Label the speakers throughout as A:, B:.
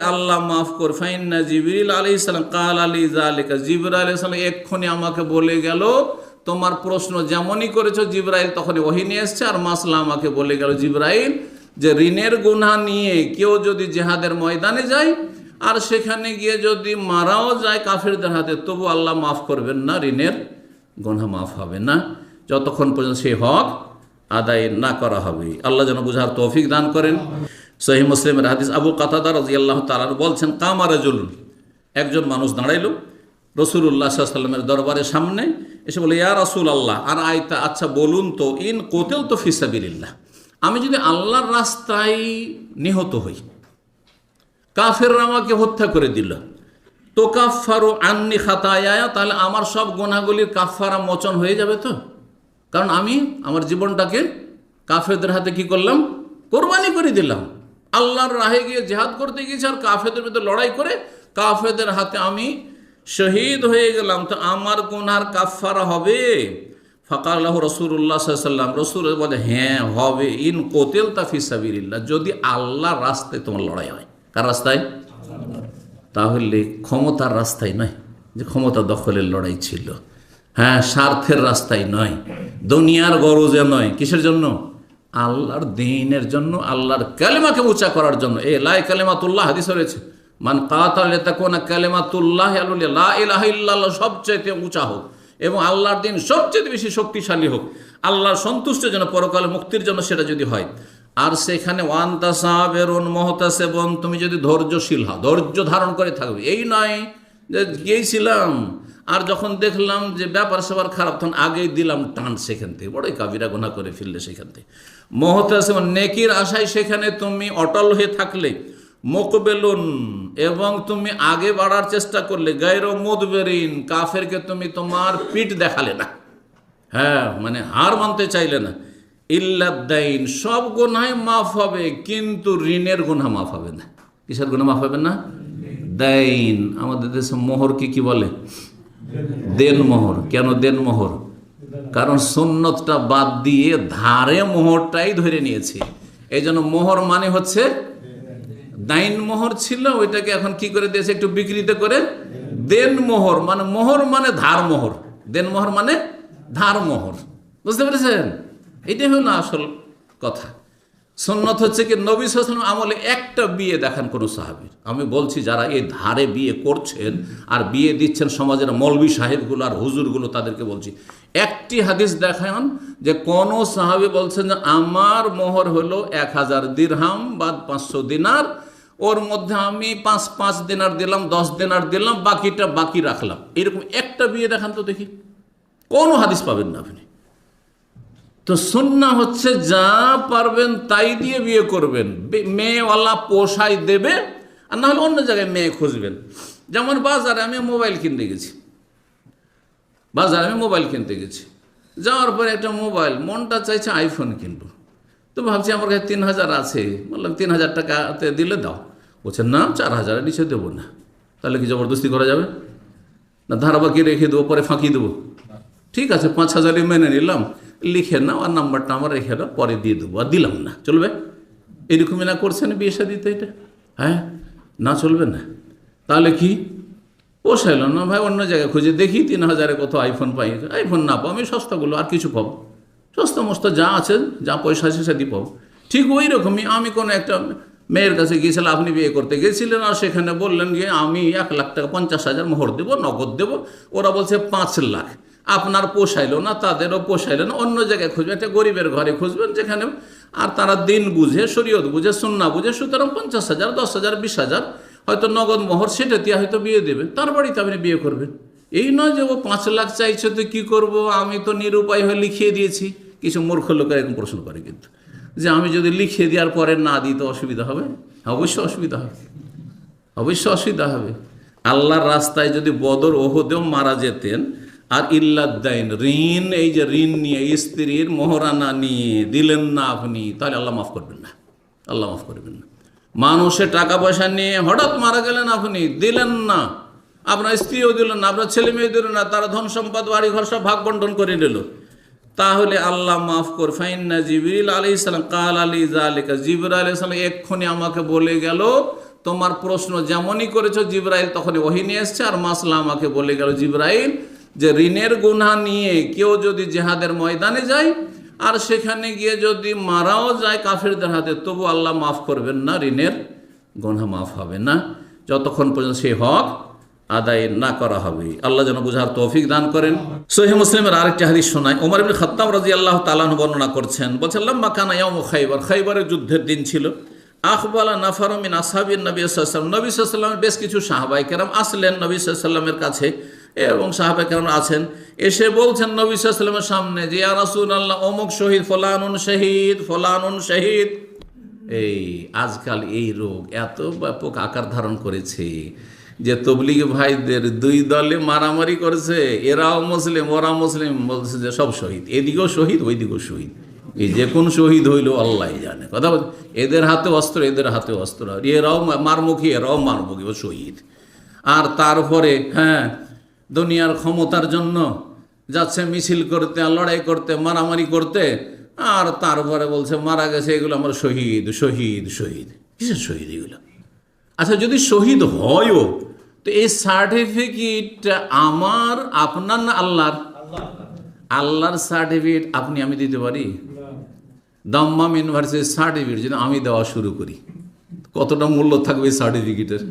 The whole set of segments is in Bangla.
A: আল্লাহ মাফ কর। ফাইন্না জিবরিল আলী ইসলাম কাল আলী জালিকা জিবর আলী ইসলাম এক্ষুনি আমাকে বলে গেল, তোমার প্রশ্ন যেমনই করেছ, জিব্রাইল তখনই ওহি নিয়ে এসছে আর মাসলা আমাকে বলে গেল, জিব্রাইল, যে ঋণের গুণা নিয়ে কেউ যদি জেহাদের ময়দানে যায় আর সেখানে গিয়ে যদি মারাও যায় কাফেরদের হাতে, তবু আল্লাহ মাফ করবেন না, ঋণের গুণা মাফ হবে না। যতক্ষণ পর্যন্ত সেই হক আদায় না করা হবে। আল্লাহ যেন বুঝার তৌফিক দান করেন। সহি মুসলিমের হাদিস আবু কাতাদা রাজি আল্লাহ তালার বলছেন কামারা জলুন একজন মানুষ দাঁড়াইল রসুল্লাহ সাল্লামের দরবারের সামনে, এসে বলে ইয়া রসুল আল্লাহ আর আয়তা আচ্ছা বলুন তো, ইন কোতেল তো ফিসাবিল্লাহ আমি যদি আল্লাহর রাস্তায় নিহত হই, কাফেররা আমাকে হত্যা করে দিল তো কাফারু আন্নি খাতায়া তাহলে আমার সব গোনাগুলির কাফারা মোচন হয়ে যাবে তো? কারণ আমি আমার জীবনটাকে কাফেরদের হাতে কি করলাম? কোরবানি করে দিলাম। আল্লাহর রাহে গিয়ে জেহাদ করতে গিয়েছি আর কাফেদের ভিতরে লড়াই করে কাফেদের হাতে আমি শহীদ হয়ে গেলাম। তো আমার গুনার কাফারা হবে? ফাকাল্লাহ রসুল্লাহ সাল্লাম রসুল বলে হ্যাঁ হবে। ইন কোতেল তাফিসাবিল্লা যদি আল্লাহর রাস্তায় তোমার লড়াই হয়, কার রাস্তায়? তাহলে ক্ষমতার রাস্তায় নয়, যে ক্ষমতা দখলের লড়াই ছিল। হ্যাঁ স্বার্থের রাস্তায় নয়, দুনিয়ার গরজে নয়। কিসের জন্য? আল্লাহর দিনের জন্য, আল্লাহর কালেমাকে উঁচা করার জন্য। এ লাই কালেমাতুল্লাহ, হাদিস রয়েছে, মান কাতালে তাকুনা কালেমাতুল্লাহ ইল্লাল্লাহ সবচেয়ে উঁচা হোক এবং আল্লাহর দিন সবচেয়ে বেশি শক্তিশালী হোক, আল্লাহর সন্তুষ্টের জন্য, পরকালে মুক্তির জন্য সেটা যদি হয়। আর সেখানে, ওয়ান্তা সাহাবেরুন মহতাসেবন তুমি যদি ধৈর্যশীল হও, ধৈর্য ধারণ করে থাকবে। এই নয় যে গিয়েছিলাম আর যখন দেখলাম যে ব্যাপার স্যাপার খারাপ, তখন আগেই দিলাম টান সেখান থেকে। বড়ই কাবিরা গোনা করে ফেললে সেখান থেকে। মহতাসেবন নেকির আশায় সেখানে তুমি অটল হয়ে থাকলে, মোকবেলুন, এবং তুমি আগে বাড়ার চেষ্টা করলে, গায়ের মুদবেরিন, কাফেরকে তুমি তোমার পিঠ দেখালে না। হ্যাঁ মানে হার মানতে চাইলে না। ইল্লাদ্দাইন, সব গুনায় মাফ হবে, কিন্তু ঋণের গোনা মাফ হবে না। কিসের গুণা মাফ হবে না? দাইন। আমাদের দেশে মোহরকে কি বলে? দেন মোহর কেন দেন মোহর কারণ সুন্নতটা বাদ দিয়ে ধারে মোহরটাই ধরে নিয়েছে। এই জন্য মোহর মানে হচ্ছে দাইন মোহর ছিল, ওইটাকে এখন কি করে দিয়েছে? একটু বিকৃত করে দেন মোহর মানে মোহর মানে ধার মোহর। দেন মোহর মানে ধার মোহর। বুঝতে পেরেছেন? এটাই হলো আসল কথা। সন্ন্যত হচ্ছে কি নবী সালাম আমলে একটা বিয়ে দেখান কোনো সাহাবির। আমি বলছি, যারা এই ধারে বিয়ে করছেন আর বিয়ে দিচ্ছেন সমাজের মলবি সাহেবগুলো আর হুজুরগুলো তাদেরকে বলছি, একটি হাদিস দেখান যে কোন সাহাবি বলছেন যে, আমার মোহর হলো এক হাজার দিরহাম বা পাঁচশো দিনার, ওর মধ্যে আমি পাঁচ পাঁচ দিনার দিলাম, দশ দিনার দিলাম, বাকিটা বাকি রাখলাম। এরকম একটা বিয়ে দেখান তো দেখি। কোনো হাদিস পাবেন না আপনি। তো সুন্না হচ্ছে যা পারবেন তাই দিয়ে বিয়ে করবেন। মেয়েওয়ালা পোষাই দেবে, আর নাহলে অন্য জায়গায় মেয়ে খুঁজবেন। যেমন বাজারে আমি মোবাইল কিনতে গেছি। বাজারে আমি মোবাইল কিনতে গেছি। যাওয়ার পরে একটা মোবাইল, মনটা চাইছে আইফোন কিনবো। তো ভাবছি আমার কাছে তিন হাজার আছে। বললাম, তিন হাজার টাকাতে দিলে দাও। বলছে, না, চার হাজারের নিচে দেবো না। তাহলে কি জবরদস্তি করা যাবে? না, ধারাবাকি রেখে দেবো, পরে ফাঁকি দেবো। ঠিক আছে, পাঁচ হাজারই মেনে নিলাম। লিখে নাও আর নাম্বারটা আমার রেখে দাও, পরে দিয়ে দেবো। আর দিলাম না, চলবে? এরকমই না করছেন বিয়ে দিতে এটা? হ্যাঁ? না, চলবে না। তাহলে কি? পোষাইল না, ভাই, অন্য জায়গায় খুঁজে দেখি, তিন হাজারে কত আইফোন পাই। আইফোন না পাবো আমি সস্তাগুলো আর কিছু পাবো। সস্তা মস্ত যা আছে, যা পয়সা আছে সেটি পাবো। ঠিক ওই রকমই আমি কোনো একটা মেয়ের কাছে গিয়েছিলাম, আপনি বিয়ে করতে গিয়েছিলেন আর সেখানে বললেন যে আমি এক লাখ টাকা, পঞ্চাশ হাজার মোহর দেবো, নগদ দেবো। ওরা বলছে পাঁচ লাখ। আপনার পোষাইলো না, তাদেরও পোষাইলো না, অন্য জায়গায় খুঁজবেন একটা গরিবের ঘরে খুঁজবেন, যেখানে আর তারা দিন বুঝে, শরীয়ত বুঝে সুন্না বুঝে, সুতরাং পঞ্চাশ হাজার, দশ হাজার, বিশ হাজার, হয়তো নগদ মোহর সেটা দিয়ে হয়তো বিয়ে দেবেন তার বাড়িতে আপনি বিয়ে করবেন। এই নয় যে ও পাঁচ লাখ চাইছে, তো কী করব? আমি তো নিরুপায় হয়ে লিখিয়ে দিয়েছি। কিছু মূর্খ লোকের এরকম প্রশ্ন করে কিন্তু, যে আমি যদি লিখিয়ে দেওয়ার পরে না দিই, তো অসুবিধা হবে? অবশ্যই অসুবিধা হবে। অবশ্যই অসুবিধা হবে। আল্লাহর রাস্তায় যদি বদর ওহদেও মারা যেতেন আর ইল্লাদ্দাইন, ঋণ, এই যে ঋণ নিয়ে স্ত্রীর মোহরানা নিয়ে দিলেন না আপনি, তাহলে আল্লাহ মাফ করবেন না। আল্লাহ মাফ করবেন না। মানুষের টাকা পয়সা নিয়ে হঠাৎ মারা গেলেন আপনি, দিলেন না। আপনার স্ত্রীও দিলেন না, আপনার ছেলে মেয়ে দিলেন না, তারা ধন সম্পদ বাড়ি ঘর সব ভাগ বন্টন করে নিল। তাহলে আল্লাহ মাফ কর, ফাইন্না জিবরিল আলি ইসলাম কাল আলী জালিকা জিবর আলী ইসলাম এক্ষুনি আমাকে বলে গেল, তোমার প্রশ্ন যেমনই করেছ, জিব্রাইল তখনই ওহি নিয়ে এসছে, আর মাসলা আমাকে বলে গেল, জিব্রাইল যে ঋণের গুণা নিয়ে কেউ যদি জেহাদের ময়দানে যায়, আর সেখানে গিয়ে যদি মারাও যায় কাফেরদের হাতে, তবু আল্লাহ মাফ করবেন না, ঋণের গুণা মাফ হবে না। যতক্ষণ পর্যন্ত সেই হক আদায় না করা হবে। আল্লাহ যেন বুঝার তৌফিক দান করেন। সহি মুসলিমের আরেকটি হাদিস শোনায়, ওমর ইবনে খাত্তাব রাজি আল্লাহ তালান বর্ণনা করছেন, বলছেন লম্বা ইয়াম খাইবার। খাইবারের যুদ্ধের দিন ছিল। আখবালা নাফারমিন আসাবিন নবী সাল্লাম নবী সাল্লামের বেশ কিছু সাহাবাই কেরাম আসলেন নবী সাল্লামের কাছে। এবং সাহাবাই কেরাম আছেন, এসে বলছেন নবী সাল্লামের সামনে যে রাসূল আল্লাহ অমুক শহীদ ফলানুন শহীদ ফলানুন শহীদ। এই আজকাল এই রোগ এত ব্যাপক আকার ধারণ করেছে যে তবলিগ ভাইদের দুই দলে মারামারি করেছে। এরাও মুসলিম, ওরা মুসলিম বলছে যে, সব শহীদ, এদিকেও শহীদ ওই ওইদিকেও শহীদ। এই যে কোন শহীদ হইল আল্লাহ জানে। কথা বল, এদের হাতে অস্ত্র, এদের হাতে অস্ত্র। আর এরাও মারমুখী এরাও মারমুখী, ও শহীদ। আর তারপরে হ্যাঁ দুনিয়ার ক্ষমতার জন্য যাচ্ছে মিছিল করতে আর লড়াই করতে, মারামারি করতে, আর তারপরে বলছে, মারা গেছে, এগুলো আমার শহীদ শহীদ শহীদ। কিসের শহীদ এগুলো? আচ্ছা যদি শহীদ হয়ও, তো এই সার্টিফিকেট আমার, আপনার না আল্লাহর? আল্লাহর সার্টিফিকেট আপনি, আমি দিতে পারি? দম্মাম ইউনিভার্সিটির সার্টিফিকেট যদি আমি দেওয়া শুরু করি, কতটা মূল্য থাকবে সার্টিফিকেটের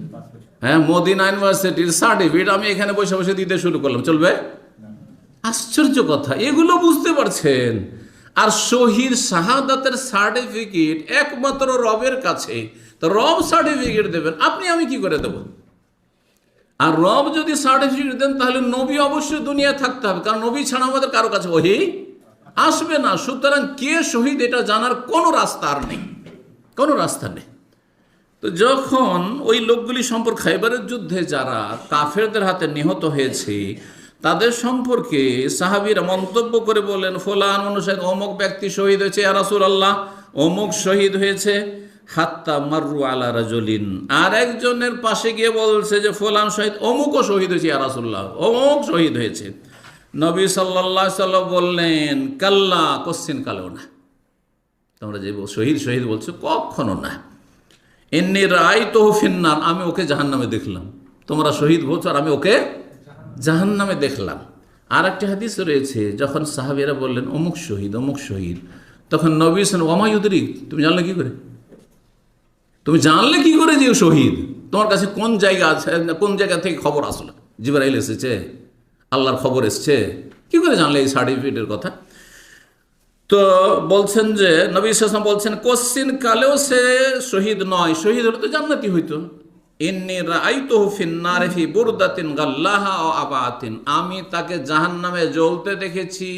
A: হ্যাঁ মদিনা ইউনিভার্সিটির সার্টিফিকেট আমি এখানে বসে বসে দিতে শুরু করলাম। চলবে? আশ্চর্য কথা, এগুলো বুঝতে পারছেন? আর শহীদ শাহাদাতের সার্টিফিকেট একমাত্র রবের কাছে। তো রব সার্টিফিকেট দেবেন, আপনি আমি কি করে দেব? আর রব যদি সার্টিফিকেট দেন, তাহলে নবী অবশ্যই দুনিয়ায় থাকতে হবে, কারণ নবী ছাড়া আমাদের কারও কাছে ওহি আসবে না। সুতরাং কে শহীদ, এটা জানার কোনো রাস্তা আর নেই। কোনো রাস্তা নেই। তো যখন ওই লোকগুলি সম্পর্কে, খাইবারের যুদ্ধে যারা কাফেরদের হাতে নিহত হয়েছে, তাদের সম্পর্কে সাহাবিরা মন্তব্য করে বলেন, ফোলান অনুসারে অমুক ব্যক্তি শহীদ হয়েছে আরাসুল আল্লাহ অমুক শহীদ হয়েছে, হাত্তা মাররু আলা রাজলিন। আর একজনের পাশে গিয়ে বলছে যে, ফোলান শহীদ, অমুকও শহীদ হয়েছে আরাসুল্লাহ অমুক শহীদ হয়েছে। নবী সাল্লাহ সাল্লাম বললেন, কাল্লা, কোশ্চিন কালেও না। তোমরা যে শহীদ শহীদ বলছো, কখনো না। এমনি রায় তো ফিন্নার, আমি ওকে জাহান নামে দেখলাম। তোমরা শহীদ বলছো আর আমি ওকে জাহান নামে দেখলাম। আর একটা হাদিস রয়েছে, যখন সাহাবিরা বললেন, অমুক শহীদ অমুক শহীদ। তখন নবী হোসেন ওমায়ুদরি তুমি জানলে কি করে? তুমি জানলে কি করে যে শহীদ? তোমার কাছে কোন জায়গা আছে, কোন জায়গা থেকে খবর আসলো? জিবরাইল এসেছে, আল্লাহর খবর এসছে। কি করে জানলে এই সার্টিফিকেটের কথা? তো বলছেন যে, নবী সাসম বলছেন, কোশ্চিন কালেও সে শহীদ নয়, শহীদ হলে তো জান্নাতি হইতো। ইন্নি আমি তাকে জাহান্নামে জ্বলতে দেখেছি।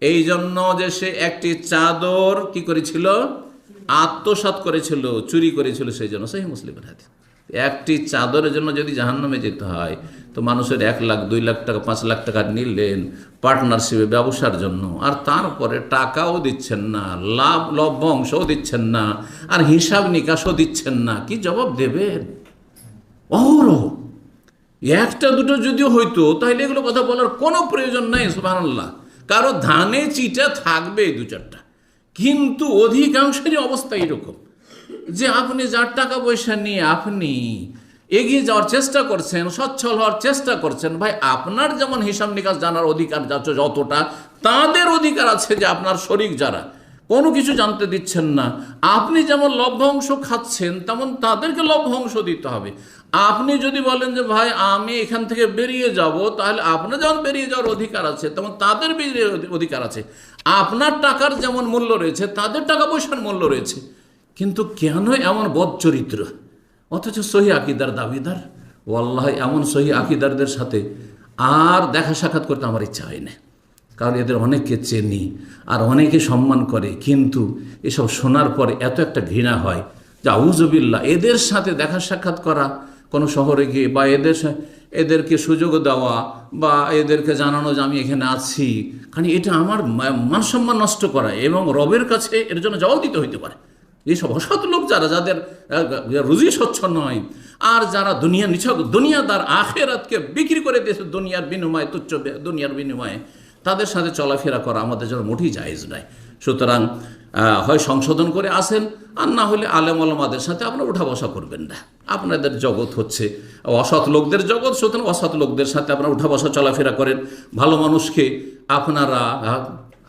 A: এই জন্য যে সে একটি চাদর কি করেছিল? আত্মসাৎ করেছিল, চুরি করেছিল সেই জন্য সেই মুসলিমের হাতে একটি চাদরের জন্য যদি জাহান্নামে যেতে হয় তো মানুষের এক লাখ, দুই লাখ টাকা, পাঁচ লাখ টাকা নিলেন পার্টনারশিপে ব্যবসার জন্য। আর তারপরে টাকাও দিচ্ছেন না, লাভ লভ্যাংশও দিচ্ছেন না, আর হিসাব নিকাশও দিচ্ছেন না। কি জবাব দেবেন? অহরহ। একটা দুটো যদিও হইতো তাহলে এগুলো কথা বলার কোনো প্রয়োজন নাই, সুবহানাল্লাহ। কারও ধানে চিটা থাকবে দু চারটা। কিন্তু অধিকাংশেরই অবস্থা এরকম যে আপনি যার টাকা পয়সা নিয়ে আপনি এগিয়ে যাওয়ার চেষ্টা করছেন, সচ্ছল হওয়ার চেষ্টা করছেন। ভাই, আপনার যেমন হিসাব নিকাশ জানার অধিকার যাচ্ছে যতটা, তাদের অধিকার আছে যে আপনার শরিক যারা, কোনো কিছু জানতে দিচ্ছেন না। আপনি যেমন লভ্যাংশ খাচ্ছেন, তেমন তাদেরকে লভ্যাংশ দিতে হবে। আপনি যদি বলেন যে, ভাই, আমি এখান থেকে বেরিয়ে যাব, তাহলে আপনার যেমন বেরিয়ে যাওয়ার অধিকার আছে, তেমন তাদের বেরিয়ে অধিকার আছে। আপনার টাকার যেমন মূল্য রয়েছে, তাদের টাকা পয়সার মূল্য রয়েছে। কিন্তু কেন এমন বদ চরিত্র অথচ সহি আকিদার দাবিদার। ও আল্লাহ এমন সহি আকিদারদের সাথে আর দেখা সাক্ষাৎ করতে আমার ইচ্ছা হয় না। কারণ এদের অনেককে চেনি আর অনেকে সম্মান করে। কিন্তু এসব শোনার পরে এত একটা ঘৃণা হয় যে আউজবিল্লা এদের সাথে দেখা সাক্ষাৎ করা কোনো শহরে গিয়ে বা এদের এদেরকে সুযোগ দেওয়া বা এদেরকে জানানো যে আমি এখানে আছি। কারণ এটা আমার মা- মান সম্মান নষ্ট করা এবং রবের কাছে এর জন্য জবাব দিতে হইতে পারে। এইসব অসৎ লোক যারা, যাদের রুজি স্বচ্ছ নয়, আর যারা দুনিয়া নিছক, দুনিয়াদার আখেরাতকে বিক্রি করে দিয়েছে, দুনিয়ার বিনিময়ে, তুচ্ছ দুনিয়ার বিনিময়ে, তাদের সাথে চলাফেরা করা আমাদের জন্য মোটেই জায়েজ নয়। সুতরাং হয় সংশোধন করে আসেন, আর না হলে আলেম আলমাদের সাথে আপনারা উঠা বসা করবেন না। আপনাদের জগৎ হচ্ছে অসৎ লোকদের জগৎ, সুতরাং অসৎ লোকদের সাথে আপনারা উঠা বসা, চলাফেরা করেন। ভালো মানুষকে আপনারা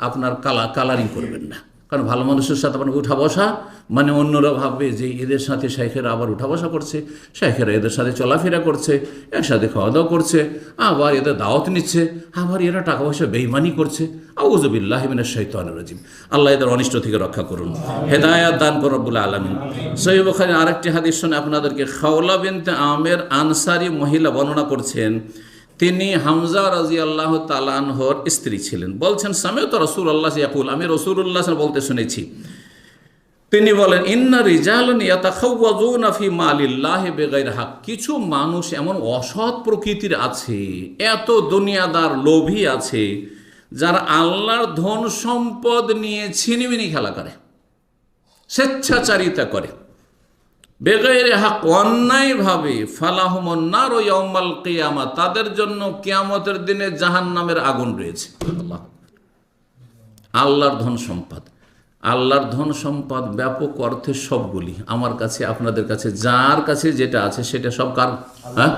A: আপনার কালা কালারিং করবেন না। কারণ ভালো মানুষের সাথে আপনার উঠা বসা মানে অন্যরা ভাববে যে এদের সাথে শাইখেরা আবার উঠা বসা করছে, শাইখেরা এদের সাথে চলাফেরা করছে, একসাথে খাওয়া দাওয়া করছে, আবার এদের দাওয়াত নিচ্ছে, আবার এরা টাকা পয়সা বেইমানি করছে। আউজবিল্লাহিমিনের শৈতান রাজিম। আল্লাহ এদের অনিষ্ট থেকে রক্ষা করুন। হেদায়াত দান করুন রব্বুল আলমিন। সহিব খানে আরেকটি হাদিস শুনে আপনাদেরকে খাওলা বিনতে আমের আনসারি মহিলা বর্ণনা করছেন তিনি হামজা রাজি আল্লাহ তালানহর স্ত্রী ছিলেন। বলছেন সামেত রসুল আল্লাহ ইয়াকুল। আমি রসুল্লাহ বলতে শুনেছি। তিনি বলেন, ইন্না রিজালন ইয়াতাখাওয়াজুনা ফি মালিল্লাহি বিগাইর হক। কিছু মানুষ এমন অসৎ প্রকৃতির আছে, এত দুনিয়াদার লোভী আছে, যারা আল্লাহর ধন সম্পদ নিয়ে ছিনিমিনি খেলা করে, স্বেচ্ছাচারিতা করে। বেগাইরে হাক অন্যায়ভাবে ফালাহমন্নার ও ইয়মাল কিয়ামা তাদের জন্য কেয়ামতের দিনে জাহান নামের আগুন রয়েছে। আল্লাহ। আল্লাহর ধন সম্পদ। আল্লাহর ধন সম্পদ ব্যাপক অর্থে সবগুলি। আমার কাছে আপনাদের কাছে যার কাছে যেটা আছে সেটা সব কার? হ্যাঁ?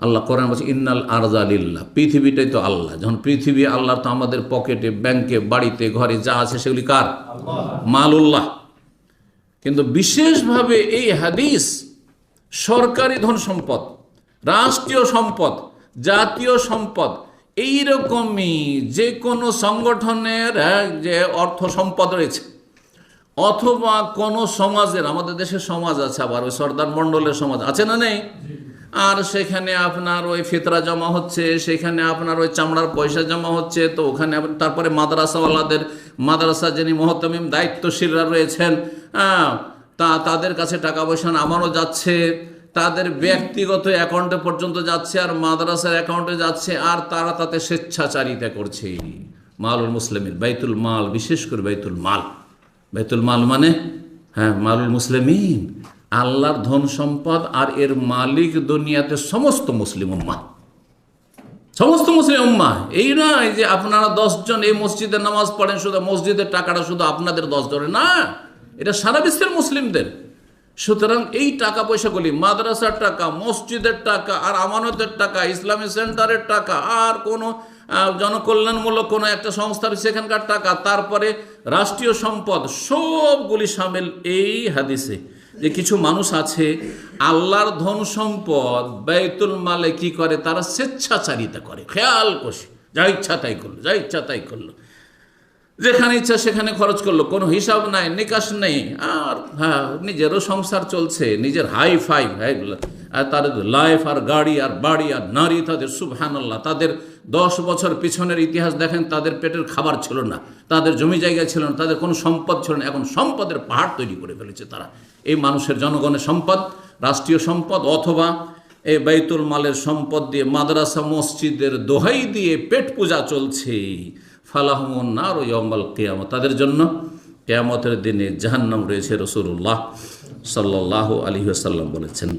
A: আল্লাহ কোরআন বলছে ইন্নাল আরজালিল্লাহ পৃথিবীটাই তো আল্লাহ। যখন পৃথিবী আল্লাহ তো আমাদের পকেটে ব্যাংকে বাড়িতে ঘরে যা আছে সেগুলি কার? মালুল্লাহ। কিন্তু বিশেষভাবে এই হাদিস সরকারি ধন সম্পদ, রাষ্ট্রীয় সম্পদ, জাতীয় সম্পদ, এইরকমই যে কোনো সংগঠনের যে অর্থ সম্পদ রয়েছে, অথবা কোনো সমাজের, আমাদের দেশের সমাজ আছে আবার, ওই সর্দার মণ্ডলের সমাজ আছে না নেই? আর সেখানে আপনার ওই ফিতরা জমা হচ্ছে, সেখানে আপনার ওই চামড়ার পয়সা জমা হচ্ছে, তো ওখানে তারপরে মাদ্রাসাওয়ালাদের, মাদ্রাসা যিনি মহতমিম দায়িত্বশীলরা রয়েছেন তা তাদের কাছে টাকা পয়সা নামানো যাচ্ছে, তাদের ব্যক্তিগত অ্যাকাউন্টে পর্যন্ত যাচ্ছে, আর মাদ্রাসার অ্যাকাউন্টে যাচ্ছে, আর তারা তাতে স্বেচ্ছাচারিতা করছে। মালুল মুসলিমিন, বাইতুল মাল, বিশেষ করে বাইতুল মাল। বাইতুল মাল মানে? হ্যাঁ মালুল মুসলিমিন। আল্লাহর ধন সম্পদ আর এর মালিক দুনিয়াতে সমস্ত মুসলিম উম্মা সমস্ত মুসলিম উম্মা এই নয় যে আপনারা দশজন এই মসজিদে নামাজ পড়েন, শুধু মসজিদের টাকাটা শুধু আপনাদের দশ জনের, না। এটা সারা বিশ্বের মুসলিমদের। সুতরাং এই টাকা পয়সাগুলি মাদ্রাসার টাকা, মসজিদের টাকা, আর আমানতের টাকা, ইসলামী সেন্টারের টাকা, আর কোনো জনকল্যাণমূলক কোনো একটা সংস্থার সেখানকার টাকা, তারপরে রাষ্ট্রীয় সম্পদ, সবগুলি সামিল এই হাদিসে। যে কিছু মানুষ আছে, আল্লাহর ধন সম্পদ ব্যয়তুল মালে কি করে? তারা স্বেচ্ছাচারিতা করে। খেয়াল কষে যা ইচ্ছা তাই করল, যা ইচ্ছা তাই করল। যেখানে ইচ্ছা সেখানে খরচ করল। কোনো হিসাব নাই, নিকাশ নেই। আর হ্যাঁ নিজেরও সংসার চলছে, নিজের হাই ফাই আর তার লাইফ আর গাড়ি আর বাড়ি আর নারী, তাদের সুবহানাল্লাহ, তাদের দশ বছর পিছনের ইতিহাস দেখেন, তাদের পেটের খাবার ছিল না, তাদের জমি জায়গা ছিল না, তাদের কোনো সম্পদ ছিল না। এখন সম্পদের পাহাড় তৈরি করে ফেলেছে তারা। এই মানুষের জনগণের সম্পদ, রাষ্ট্রীয় সম্পদ, অথবা এই বাইতুল মালের সম্পদ দিয়ে মাদ্রাসা, মসজিদের দোহাই দিয়ে পেট পূজা চলছে। ফালাহমন আর ইয়মাল কেয়ামত। তাদের জন্য কেয়ামতের দিনে জাহান্নাম রয়েছে রসুল্লাহ সাল্লাহ আলী আসাল্লাম বলেছেন।